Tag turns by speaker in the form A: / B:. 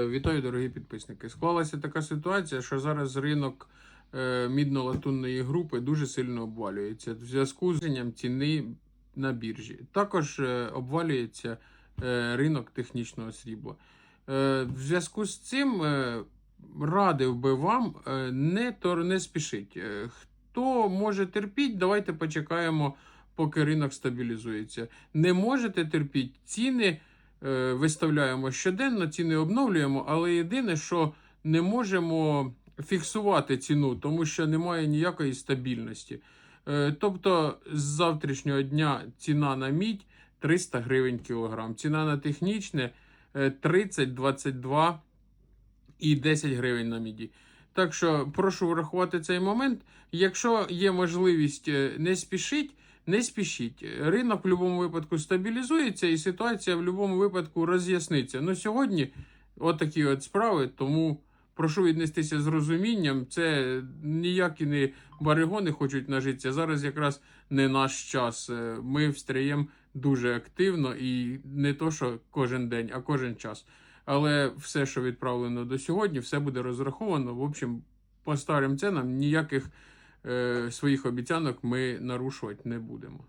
A: Вітаю, дорогі підписники. Склалася така ситуація, що зараз ринок е, мідно-латунної групи дуже сильно обвалюється в зв'язку з зниженням ціни на біржі. Також е, обвалюється е, ринок технічного срібла. В зв'язку з цим радив би вам не, тор, не спішить. Е, хто може терпіть, давайте почекаємо, поки ринок стабілізується. Не можете терпіть ціни виставляємо щоденно, ціни обновлюємо, але єдине, що не можемо фіксувати ціну, тому що немає ніякої стабільності. Е, Тобто з завтрашнього дня ціна на мідь 300 гривень кілограм, ціна на технічне е, 30, 22 і 10 гривень на міді. Так що прошу врахувати цей момент. Якщо є можливість е, не спішіть, не спішіть. Ринок в будь-якому випадку стабілізується і ситуація в будь-якому випадку роз'ясниться. Ну сьогодні отакі от справи, тому прошу віднестися з розумінням. Це ніякі не баригони хочуть нажитися. Зараз якраз не наш час. Е, Ми встряємо дуже активно і не то, що кожен день, а кожен час. Але все, що відправлено до сьогодні, все буде розраховано. В общем, по старим ценам ніяких своїх обіцянок ми нарушувати не будемо.